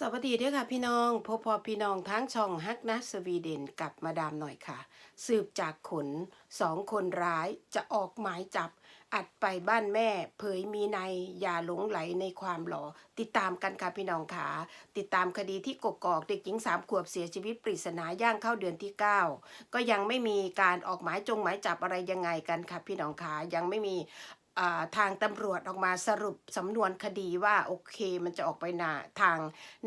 สวัสดีด้วยค่ะพี่น้องพบพอพี่น้องทั้งช่องฮักนะสวีเดนกับมาดามหน่อยค่ะ สืบจากขนสองคนร้ายจะออกหมายจับ อัดไปบ้านแม่ เผยมีในยอย่าหลงไหลในความหลอติดตามกันค่ะพี่น้องค่ะติดตามคดีที่กกอกเด็กหญิงสามขวบเสียชีวิตปริศนาย่างเข้าเดือนที่ 9 ก็ยังไม่มีการออกหมายจงหมายจับอะไรยังไงกันค่ะพี่น้องค่ะยังไม่มี ทางตำรวจออกมาสรุปสำนวนคดีว่าโอเค มันจะออกไปหนาทาง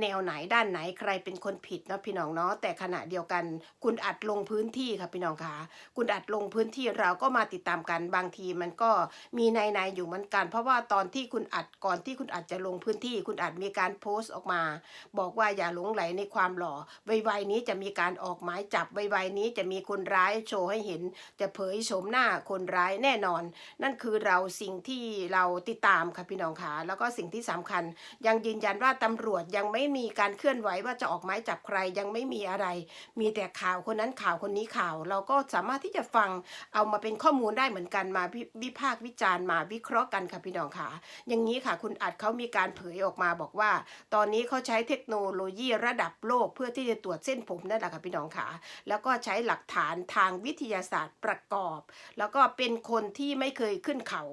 แนวไหนด้านไหนใครเป็นคนผิดเนาะพี่น้องเนาะแต่ขณะเดียวกัน คุณอัดลงพื้นที่ค่ะพี่น้องคะคุณอัดลงพื้นที่เราก็มาติดตามกันบางทีมันก็มีในในๆอยู่เหมือนกัน เพราะว่าตอนที่คุณอัดก่อนที่คุณอัดจะลงพื้นที่ คุณอัดมีการโพสต์ออกมา บอกว่าอย่าหลงไหลในความหล่อไวๆนี้จะมีการออกหมายจับไวๆนี้จะมีคนร้ายโชว์ให้เห็น จะเผยโฉมหน้าคนร้ายแน่นอน นั่นคือเราสิ่งที่เราติดตามค่ะพี่น้องคะแล้วก็สิ่งที่สำคัญ ยังยืนยันว่าตำรวจยังไม่มีการเคลื่อนไหวว่าจะออกหมายจับใครยังไม่มีอะไร มีแต่ข่าวคนนั้นข่าวคนนี้ข่าว เราก็สามารถที่จะฟังเอามาเป็นข้อมูลได้เหมือนกันมาวิพากษ์วิจารณ์มาวิเคราะห์กันค่ะพี่น้องคะอย่างนี้ค่ะ คุณอัดเขามีการเผยออกมาบอกว่า ตอนนี้เขาใช้เทคโนโลยีระดับโลกเพื่อที่จะตรวจเส้นผมนั่นแหละค่ะพี่น้องคะแล้วก็ใช้หลักฐานทางวิทยาศาสตร์ประกอบ แล้วก็เป็นคนที่ไม่เคยขึ้นเขา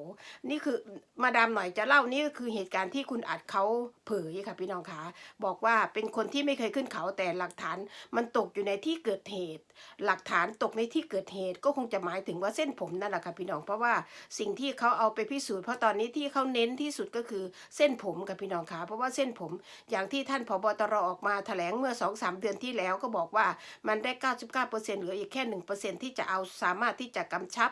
นี่คือมาดามหน่อยจะเล่านี่ก็คือเหตุการณ์ที่คุณอัดเขาเผยค่ะพี่น้องคะบอกว่าเป็นคนที่ไม่เคยขึ้นเขาแต่หลักฐานมันตกอยู่ในที่เกิดเหตุ หลักฐานตกในที่เกิดเหตุก็คงจะหมายถึงว่าเส้นผมนั่นแหละค่ะพี่น้องเพราะว่าสิ่งที่เขาเอาไปพิสูจน์เพราะตอนนี้ที่เขาเน้นที่สุดก็คือเส้นผมค่ะพี่น้องคะเพราะว่าเส้นผมอย่างที่ท่านผบตรออกมาแถลงเมื่อ2อสเดือนที่แล้วก็บอกว่ามันได้ 99%เหลืออีกแค่ 1%ที่จะเอาสามารถที่จะกำชับ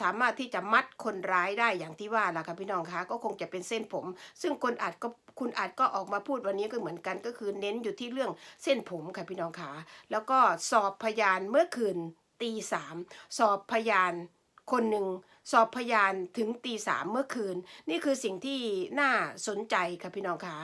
สามารถที่จะมัดคนร้ายได้ได้อย่างที่ว่าล่ะค่ะพี่น้องคะก็คงจะเป็นเส้นผม ซึ่งคนอาจก็คุณอาจก็ออกมาพูดวันนี้ก็เหมือนกันก็คือเน้นอยู่ที่เรื่องเส้นผมค่ะพี่น้องคะแล้วก็สอบพยานเมื่อคืนตีสามสอบพยาน คนหนึ่งสอบพยานถึงตีสามเมื่อคืน นี่คือสิ่งที่น่าสนใจค่ะพี่น้องคะ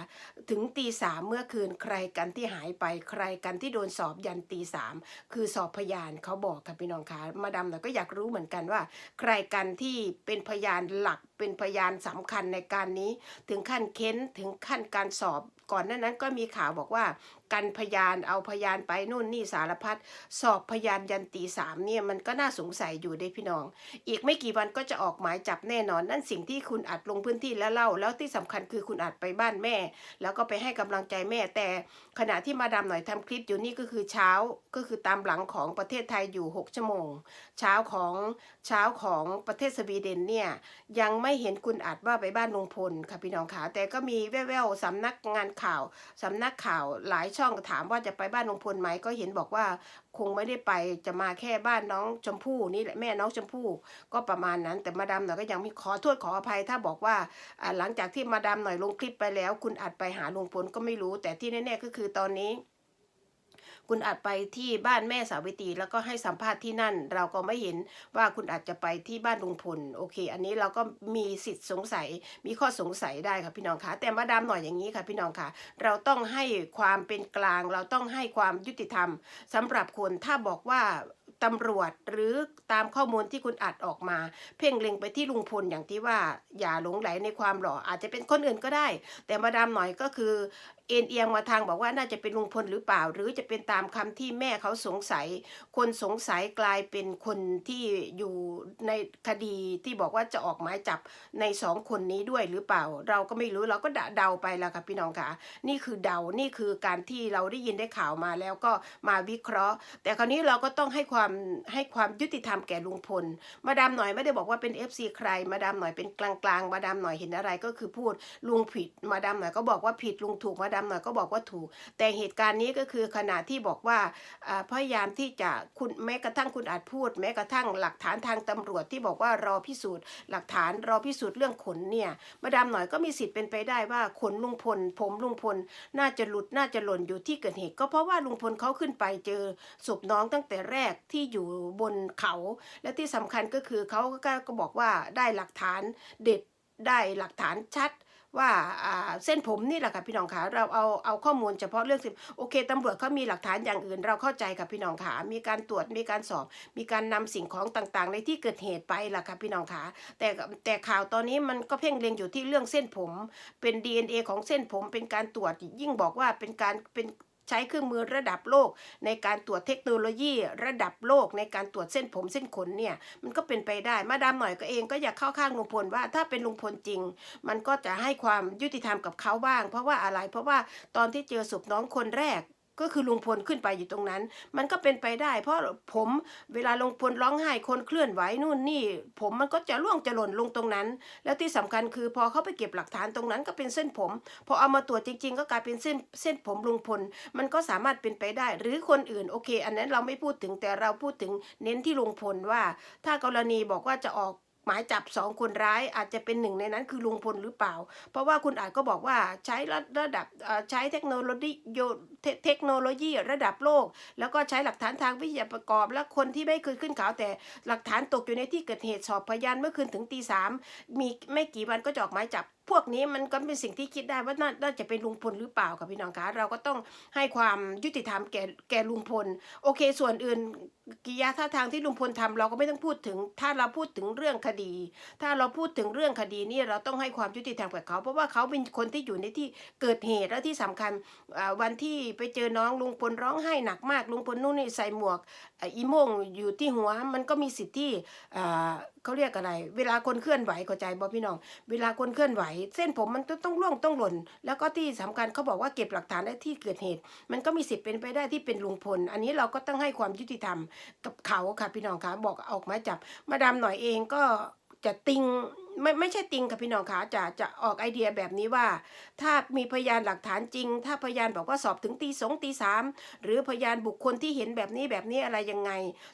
ถึงตีสามเมื่อคืนใครกันที่หายไปใครกันที่โดนสอบยันตีสามคือสอบพยานเขาบอกค่ะพี่น้องคะมาดามเราก็อยากรู้เหมือนกันว่า ใครกันที่เป็นพยานหลักเป็นพยานสำคัญในการนี้ ถึงขั้นเค้นถึงขั้นการสอบก่อนหน้านั้นก็มีข่าวบอกว่า กันพยานเอาพยานไปนู่นนี่สารพัดสอบพยานยันตีสามเนี่ยมันก็น่าสงสัยอยู่ได้พี่น้อง อีกไม่กี่วันก็จะออกหมายจับแน่นอน นั่นสิ่งที่คุณอัดลงพื้นที่แล้วเล่า แล้วที่สำคัญคือคุณอัดไปบ้านแม่ แล้วก็ไปให้กำลังใจแม่ แต่ขณะที่มาดามหน่อยทำคลิปอยู่นี่ก็คือเช้าก็คือตามหลังของประเทศไทยอยู่ 6 ชั่วโมง เช้าของเช้าของประเทศสวีเดนเนี่ยยังไม่เห็นคุณอัดว่าไปบ้านลุงพลค่ะพี่น้องขาแต่ก็มีแว่วๆสำนักงานข่าวสำนักข่าวหลายช่องถามว่าจะไปบ้านลุงพลไหมก็เห็นบอกว่าคงไม่ได้ไปจะมาแค่บ้านน้องชมพู่นี่แหละแม่น้องชมพู่ก็ประมาณนั้น แต่มาดามหน่อยก็ยังมีขอโทษขออภัย ถ้าบอกว่าหลังจากที่มาดามหน่อยลงคลิปไปแล้ว คุณอาจไปหาลุงพลก็ไม่รู้ แต่ที่แน่ๆก็คือตอนนี้ คุณอาจไปที่บ้านแม่สาวิตรีแล้วก็ให้สัมภาษณ์ที่นั่น เราก็ไม่เห็นว่าคุณอาจจะไปที่บ้านลุงพลโอเค อันนี้เราก็มีสิทธิ์สงสัยมีข้อสงสัยได้ค่ะพี่น้องคะแต่มาดามหน่อยอย่างนี้ค่ะพี่น้องคะเราต้องให้ความเป็นกลาง เราต้องให้ความยุติธรรมสำหรับคนถ้าบอกว่า ตำรวจหรือตามข้อมูลที่คุณอัดออกมา เพ่งเล็งไปที่ลุงพลอย่างที่ว่าอย่าหลงไหลในความหล่ออาจจะเป็นคนอื่นก็ได้ แต่มาดามหน่อยก็คือเอ็นเอียงมาทางบอกว่าน่าจะเป็นลุงพลหรือเปล่า หรือจะเป็นตามคำที่แม่เขาสงสัย คนสงสัยกลายเป็นคนที่อยู่ในคดีที่บอกว่าจะออกหมายจับในสองคนนี้ด้วยหรือเปล่า เราก็ไม่รู้เราก็เดาไปแล้วค่ะพี่น้องค่ะนี่คือเดานี่คือการที่เราได้ยินได้ข่าวมาแล้วก็มาวิเคราะห์ แต่คราวนี้เราก็ต้องให้ความให้ความยุติธรรมแก่ลุงพล มาดามหน่อยไม่ได้บอกว่าเป็น FC ใคร มาดามหน่อยเป็นกลางๆ มาดามหน่อยเห็นอะไรก็คือพูดลุงผิด มาดามหน่อยก็บอกว่าผิดลุงถูกมาดามหน่อยก็บอกว่าถูก แต่เหตุการณ์นี้ก็คือขณะที่บอกว่าอ่าพยายามที่จะคุณแม้กระทั่งคุณอาจพูด แม้กระทั่งหลักฐานทางตำรวจที่บอกว่ารอพิสูจน์ หลักฐานรอพิสูจน์เรื่องขนเนี่ยมาดามหน่อยก็มีสิทธิ์เป็นไปได้ว่าขนลุงพล ผมลุงพล น่าจะหลุดน่าจะหล่นอยู่ที่เกิดเหตุก็เพราะว่าลุงพลเขาขึ้นไปเจอศพน้องตั้งแต่แรกที่อยู่บนเขา และที่สำคัญก็คือเขาก็ก็บอกว่าได้หลักฐานเด็ดได้หลักฐานชัดว่าเส้นผมนี่แหละค่ะพี่น้องขาเราเอาเอาข้อมูลเฉพาะเรื่องสิโอเคตำรวจเขามีหลักฐานอย่างอื่น เราเข้าใจค่ะพี่น้องขามีการตรวจมีการสอบ มีการนำสิ่งของต่างๆ ในที่เกิดเหตุไปล่ะค่ะพี่น้องขาแต่แต่ข่าวตอนนี้มันก็เพ่งเล็งอยู่ที่เรื่องเส้นผม เป็น DNA ของเส้นผมเป็นการตรวจยิ่งบอกว่าเป็นการเป็น ใช้เครื่องมือระดับโลก ในการตรวจเทคโนโลยี ระดับโลกในการตรวจเส้นผมเส้นขนเนี่ยมันก็เป็นไปได้มาดามหน่อยก็เองก็อยากเข้าข้างลุงพลว่าถ้าเป็นลุงพลจริง มันก็จะให้ความยุติธรรมกับเขาบ้าง เพราะว่าอะไรเพราะว่าตอนที่เจอศพน้องคนแรก ก็คือลุงพลขึ้นไปอยู่ตรงนั้น มันก็เป็นไปได้ เพราะผมเวลาลุงพลร้องไห้คนเคลื่อนไหวนู่นนี่ ผมมันก็จะล่วงจะหล่นลงตรงนั้น แล้วที่สำคัญคือพอเขาไปเก็บหลักฐานตรงนั้นก็เป็นเส้นผม พอเอามาตรวจจริง ๆ ก็กลายเป็นเส้นเส้นผมลุงพล มันก็สามารถเป็นไปได้ หรือคนอื่นโอเค อันนั้นเราไม่พูดถึงแต่เราพูดถึงเน้นที่ลุงพลว่า ถ้ากรณีบอกว่าจะออก หมายจับสองคนร้ายอาจจะเป็นหนึ่งในนั้นคือลุงพลหรือเปล่า เพราะว่าคุณอาจก็บอกว่าใช้ระระดับใช้เทคโนโลยีโเทเทคโนโลยีระดับโลก แล้วก็ใช้หลักฐานทางวิทยาประกอบ และคนที่ไม่เคยขึ้นเขาแต่หลักฐานตกอยู่ในที่เกิดเหตุสอบพยานเมื่อคืนถึงตีสามมีไม่กี่วันก็จออกหมายจับ พวกนี้มันก็เป็นสิ่งที่คิดได้ว่าน่านาจะเป็นลุงพลหรือเปล่าค่ะพี่น้องคะเราก็ต้องให้ความยุติธรรมแก่แก่ลุงพล โอเค ส่วนอื่นกิยาท่าทางที่ลุงพลทำเราก็ไม่ต้องพูดถึง ถ้าเราพูดถึงเรื่องคดี ถ้าเราพูดถึงเรื่องคดีนี่เราต้องให้ความยุติธรรมกับเขา เพราะว่าเขาเป็นคนที่อยู่ในที่เกิดเหตุและที่สำคัญวันที่ไปเจอน้องลุงพลร้องไห้หนักมากลุงพลนู่นนี่ใส่หมวกอีโมงอยู่ที่หัวมันก็มีสิทธิ์ที่เขาเรียกอะไร เวลาคนเคลื่อนไหวเข้าใจบ่พี่น้อง เวลาคนเคลื่อนไหวเส้นผมมันต้องร่วงต้องหล่น แล้วก็ที่สำคัญเขาบอกว่าเก็บหลักฐานได้ที่เกิดเหตุ มันก็มีสิทธิ์เป็นไปได้ที่เป็นลุงพล อันนี้เราก็ต้องให้ความยุติธรรมกับเขาค่ะพี่น้องคะบอกออกหมายจับ มาดามหน่อยเองก็จะติง ไม่ไม่ใช่ติงค่ะพี่น้องคะจะจะออกไอเดียแบบนี้ว่า ถ้ามีพยานหลักฐานจริง ถ้าพยานบอกว่าสอบถึงตีสองตีสามหรือพยานบุคคลที่เห็นแบบนี้แบบนี้อะไรยังไง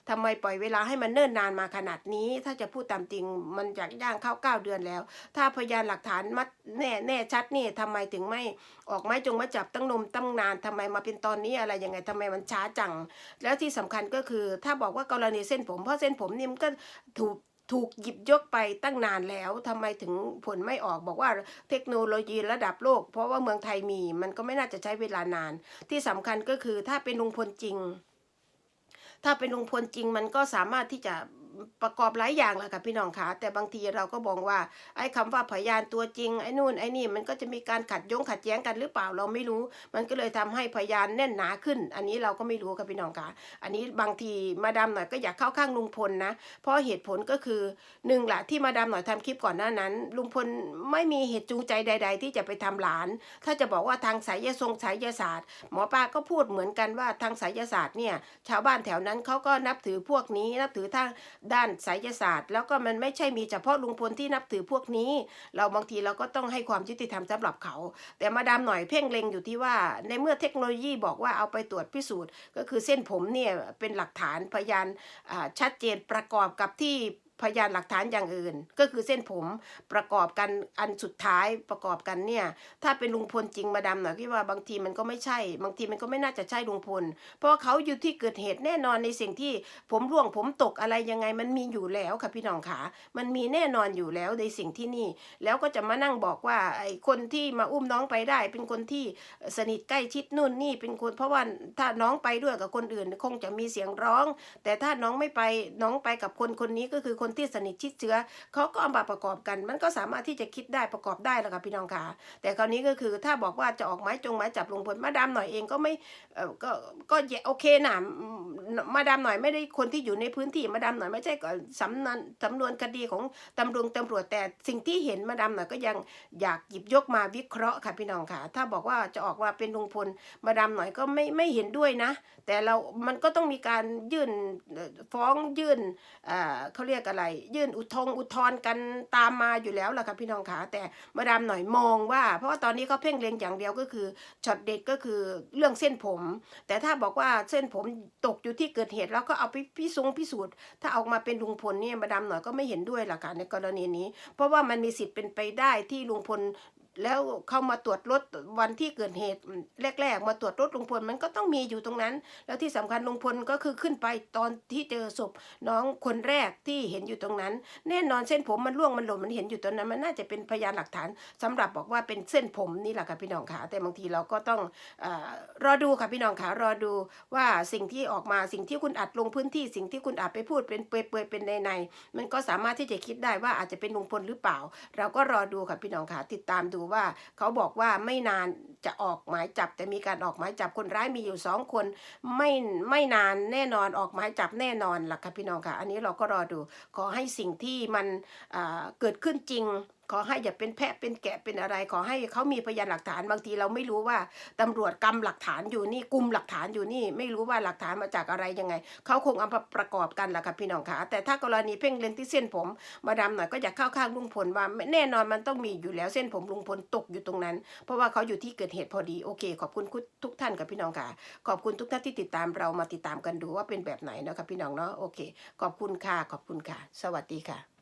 ทำไมปล่อยเวลาให้มันเนิ่นนานมาขนาดนี้ ถ้าจะพูดตามจริงมันจากย่างเข้าเก้าเดือนแล้ว ถ้าพยานหลักฐานมัดแน่แน่ชัดนี่ทำไมถึงไม่ออกไม้จงมาจับตั้งนมตั้งนานทำไมมาเป็นตอนนี้อะไรยังไงทำไมมันช้าจัง แล้วที่สำคัญก็คือถ้าบอกว่ากรณีเส้นผมเพราะเส้นผมนี่มันก็ถูก ถูกหยิบยกไปตั้งนานแล้วทำไมถึงผลไม่ออกบอกว่าเทคโนโลยีระดับโลก เพราะว่าเมืองไทยมีมันก็ไม่น่าจะใช้เวลานาน ที่สำคัญก็คือถ้าเป็นลุงพลจริง ถ้าเป็นลุงพลจริงมันก็สามารถที่จะ ประกอบหลายอย่างแหละค่ะพี่น้องคะแต่บางทีเราก็บอกว่า ไอ้คำว่าพยานตัวจริงไอ้นู่นไอ้นี่มันก็จะมีการขัดยงขัดแย้งกันหรือเปล่าเราไม่รู้ มันก็เลยทำให้พยานแน่นหนาขึ้น อันนี้เราก็ไม่รู้ค่ะพี่น้องคะอันนี้บางทีมาดามหน่อยก็อยากเข้าข้างลุงพลนะเพราะเหตุผลก็คือหนึ่งละที่มาดามหน่อยทำคลิปก่อนหน้านั้น ลุงพลไม่มีเหตุจูงใจใด ๆ ที่จะไปทำหลาน ถ้าจะบอกว่าทางสายยทรงสายยศาสตร์ หมอปลาก็พูดเหมือนกันว่าทางสายศาสตร์เนี่ยชาวบ้านแถวนั้นเขาก็นับถือพวกนี้นับถือทางด้านสายศาสตร์ แล้วก็มันไม่ใช่มีเฉพาะลุงพลที่นับถือพวกนี้ เราบางทีเราก็ต้องให้ความยุติธรรมสำหรับเขา แต่มาดามหน่อยเพ่งเล็งอยู่ที่ว่า ในเมื่อเทคโนโลยีบอกว่าเอาไปตรวจพิสูจน์ ก็คือเส้นผมเนี่ยเป็นหลักฐานพยานชัดเจนประกอบกับที่ พยานหลักฐานอย่างอื่น ก็คือเส้นผมประกอบกันอันสุดท้ายประกอบกันเนี่ยถ้าเป็นลุงพลจริงมาดามหน่อยคิดว่าบางทีมันก็ไม่ใช่ บางทีมันก็ไม่น่าจะใช่ลุงพล เพราะเขาอยู่ที่เกิดเหตุแน่นอนในสิ่งที่ผมร่วงผมตกอะไรยังไงมันมีอยู่แล้วค่ะพี่น้องขามันมีแน่นอนอยู่แล้วในสิ่งที่นี่ แล้วก็จะมานั่งบอกว่าไอ้คนที่มาอุ้มน้องไปได้ เป็นคนที่สนิทใกล้ชิดนู่นนี่เป็นคนเพราะว่าถ้าน้องไปด้วยกับคนอื่น คงจะมีเสียงร้อง แต่ถ้าน้องไม่ไปน้องไปกับคนคนนี้ก็คือคนนที่สนิทชิดเชื้อเขาก็เอามาประกอบกัน มันก็สามารถที่จะคิดได้ประกอบได้แล้วค่ะพี่น้องขาแต่คราวนี้ก็คือถ้าบอกว่าจะออกไม้จงไม้จับลุงพลมาดามหน่อยเองก็ไม่เออก็ก็โอเคนะมาดามหน่อยไม่ได้คนที่อยู่ในพื้นที่มาดามหน่อยไม่ใช่สำนวนสำนวนคดีของตำรวจตำรวจแต่สิ่งที่เห็นมาดามหน่อยก็ยังอยากหยิบยกมาวิเคราะห์ค่ะพี่น้องค่ะ ถ้าบอกว่าจะออกมาเป็นลุงพลมาดามหน่อยก็ไม่ไม่เห็นด้วยนะ แต่เรา มันก็ต้องมีการยื่นฟ้องยื่นเอ่อเขาเรียกอะไรยื่นอุทธงอุทธรกันตามมาอยู่แล้วล่ะค่ะพี่น้องขาแต่มาดามหน่อยมองว่า เพราะว่าตอนนี้เขาเพ่งเล็งอย่างเดียวก็คือช็อตเด็ดก็คือเรื่องเส้นผม แต่ถ้าบอกว่าเส้นผมตกอยู่ที่เกิดเหตุแล้วก็เอาไปพิสูจน์พิสูจน์ ถ้าออกมาเป็นลุงพลเนี่ยมาดามหน่อยก็ไม่เห็นด้วยล่ะค่ะในกรณีนี้ เพราะว่ามันมีสิทธิ์เป็นไปได้ที่ลุงพล แล้วเขามาตรวจรถวันที่เกิดเหตุแรก ๆ มาตรวจรถลุงพลมันก็ต้องมีอยู่ตรงนั้น แล้วที่สำคัญลุงพลก็คือขึ้นไปตอนที่เจอศพน้องคนแรกที่เห็นอยู่ตรงนั้น แน่นอนเส้นผมมันร่วงมันหล่นมันเห็นอยู่ตรงนั้น มันน่าจะเป็นพยานหลักฐานสำหรับบอกว่าเป็นเส้นผมนี่แหละค่ะพี่น้องค่ะแต่บางทีเราก็ต้องอรอดูค่ะพี่น้องค่ะรอดูว่าสิ่งที่ออกมาสิ่งที่คุณอัดลงพื้นที่สิ่งที่คุณอัดไปพูดเป็นเปรยๆเป็นในในมันก็สามารถที่จะคิดได้ว่าอาจจะเป็นลุงพลหรือเปล่า เราก็รอดูค่ะพี่น้องค่ะติดตามดูว่าเขาบอกว่าไม่นานจะออกหมายจับ แต่มีการออกหมายจับคนร้ายมีอยู่สองคน ไม่ไม่นานแน่นอนออกหมายจับแน่นอนล่ะค่ะพี่น้องค่ะ อันนี้เราก็รอดู ขอให้สิ่งที่มันเกิดขึ้นจริง ขอให้อย่าเป็นแพะเป็นแกะเป็นอะไร ขอให้เขามีพยานหลักฐานบางทีเราไม่รู้ว่าตำรวจกำหลักฐานอยู่นี่กลุ่มหลักฐานอยู่นี่ ไม่รู้ว่าหลักฐานมาจากอะไรยังไงเขาคงเอามาประกอบกันแหละค่ะพี่น้องค่ะแต่ถ้ากรณีเพ่งเล็นที่เส้นผม มาดามหน่อยก็อยากเข้าข้างลุงพลว่าแน่นอนมันต้องมีอยู่แล้วเส้นผมลุงพลตกอยู่ตรงนั้น เพราะว่าเขาอยู่ที่เกิดเหตุพอดีโอเค ขอบคุณทุกท่านกับพี่น้องค่ะ ขอบคุณทุกท่านที่ติดตามเรามาติดตามกันดูว่าเป็นแบบไหนนะครับพี่น้องเนาะโอเค ขอบคุณค่ะขอบคุณค่ะ สวัสดีค่ะ